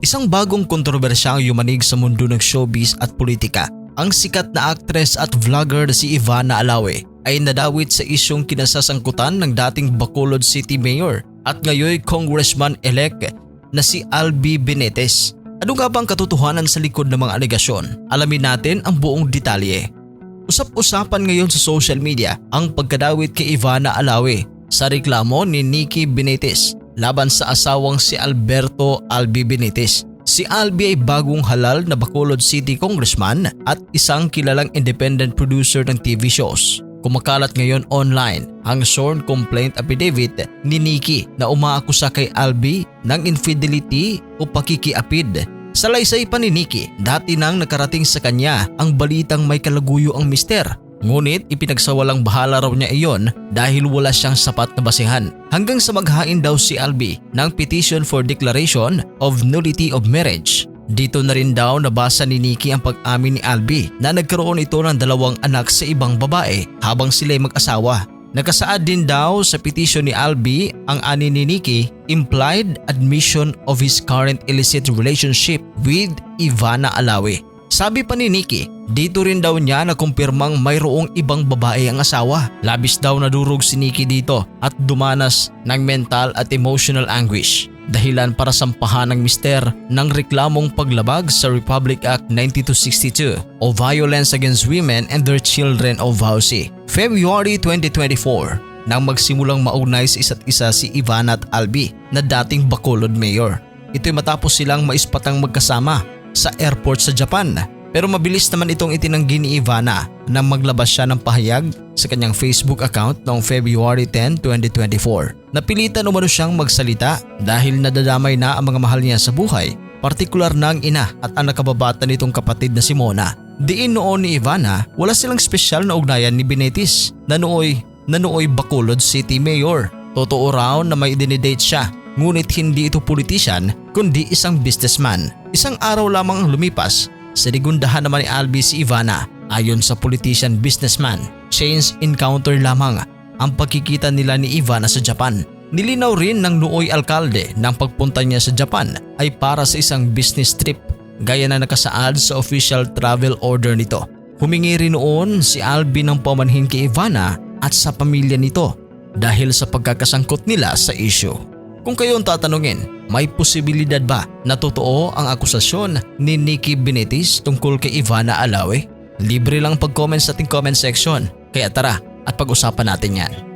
Isang bagong kontrobersyang yumanig sa mundo ng showbiz at politika. Ang sikat na actress at vlogger si Ivana Alawe ay nadawit sa isyong kinasasangkutan ng dating Bacolod City Mayor at ngayon Congressman-elect na si Albi Benitez. Ano nga bang katotohanan sa likod ng mga alegasyon? Alamin natin ang buong detalye. Usap-usapan ngayon sa social media ang pagkadawit kay Ivana Alawe sa reklamo ni Nikki Benitez laban sa asawang si Alberto Albi Benitez. Si Albi ay bagong halal na Bacolod City Congressman at isang kilalang independent producer ng TV shows. Kumakalat ngayon online ang sworn complaint affidavit ni Nikki na umaakusa kay Albi ng infidelity o pakikiapid. Sa laysay pa ni Nikki, dati nang nakarating sa kanya ang balitang may kalaguyo ang mister. Ngunit ipinagsawalang bahala raw niya iyon dahil wala siyang sapat na basihan. Hanggang sa maghain daw si Albi ng petition for declaration of nullity of marriage. Dito na rin daw nabasa ni Nikki ang pag-amin ni Albi na nagkaroon ito ng dalawang anak sa ibang babae habang sila'y mag-asawa. Nakasaad din daw sa petition ni Albi ang ani ni Nikki implied admission of his current illicit relationship with Ivana Alawe. Sabi pa ni Nikki, dito rin daw niya na kumpirmang mayroong ibang babae ang asawa. Labis daw nadurog si Nikki dito at dumanas ng mental at emotional anguish. Dahilan para sampahan ng mister ng reklamong paglabag sa Republic Act 9262 o Violence Against Women and Their Children o VAUSI. February 2024 nang magsimulang maunay sa isa't isa si Ivana at Albi na dating Bacolod Mayor. Ito'y matapos silang maispatang magkasama sa airport sa Japan. Pero mabilis naman itong itinanggi ni Ivana nang maglabas siya ng pahayag sa kanyang Facebook account noong February 10, 2024. Napilitan umano siyang magsalita dahil nadadamay na ang mga mahal niya sa buhay, partikular na ang ina at ang nakababata nitong kapatid na si Mona. Diin noon ni Ivana, wala silang espesyal na ugnayan ni Benetis na nooy, na nooy Bacolod City Mayor. Totoo raw na may dinidate siya ngunit hindi ito politician kundi isang businessman. Isang araw lamang ang lumipas, sinigundahan naman ni Albi si Ivana ayon sa politician businessman. Change encounter lamang ang pagkikita nila ni Ivana sa Japan. Nilinaw rin ng nooy alkalde ng pagpunta niya sa Japan ay para sa isang business trip gaya na nakasaad sa official travel order nito. Humingi rin noon si Albi ng pamanhin kay Ivana at sa pamilya nito dahil sa pagkakasangkot nila sa issue. Kung kayo ang tatanungin, may posibilidad ba na totoo ang akusasyon ni Nikki Benitez tungkol kay Ivana Alawe? Libre lang pag-comment sa ating comment section. Kaya tara at pag-usapan natin yan.